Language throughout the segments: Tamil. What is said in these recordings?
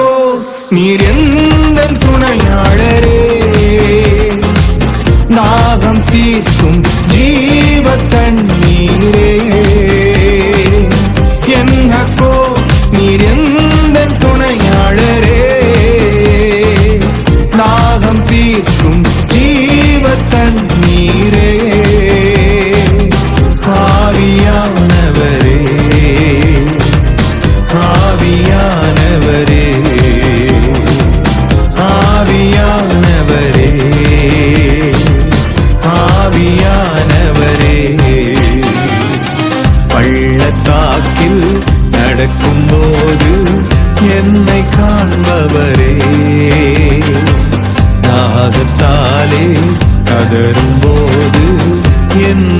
என்னக்கோ நீர் எந்த துணையாளரே தாகம் தீர்க்கும் ஜீவ தண்ணீரே என்னக்கோ என்னை காண்பவரே. தாகத்தாலே கதரும் போது கேட்பவரே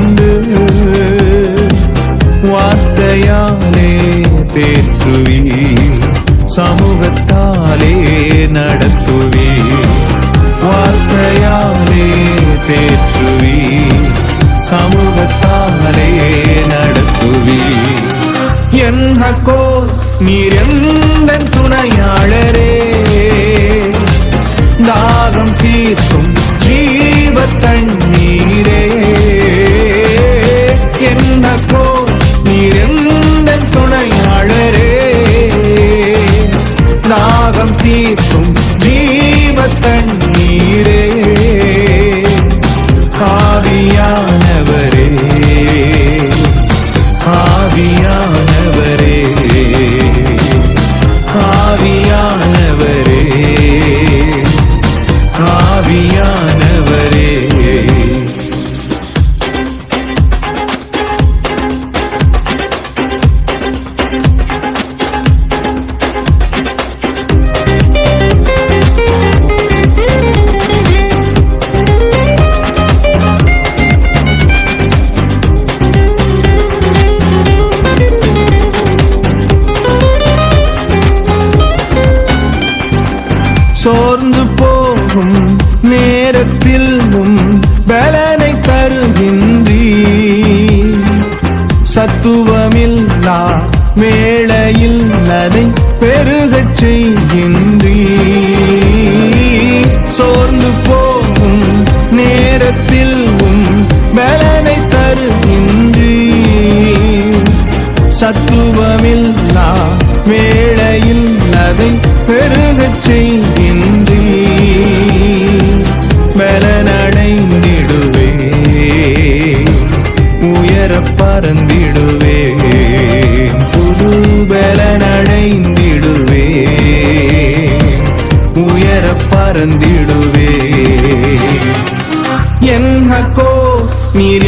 வார்த்தையாலே தேற்றுவி சமூகத்தாலே நடத்துவி வார்த்தையாலே தேற்றுவி சமூகத்தாலே நடத்துவி என் ஹக்கோ நீர் எந்த துணையாளரே? தாகம் தீர்க்கும் ஜீவ தண்ணீரே தீர்க்கும் சத்துவமில்லா வேளையில் நதை பெருகச் செய்கின்றீ. சோர்ந்து போகும் நேரத்தில் உம் பலனை தருகின்றீ. சத்துவமில்லா வேளையில் நதை பெருகச் செய்கின்றீ. பலனடைந்திடுவே. உயர பறந்து பறந்திடுவே என் ஹக்கோ நீர்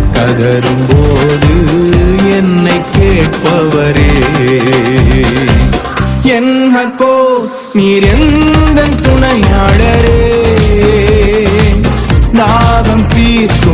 கதரும் போது என்னை கேட்பவரே. என் ஹக்கோ நீர் எந்த துணையாளரே. நாகம் தீர்க்கும்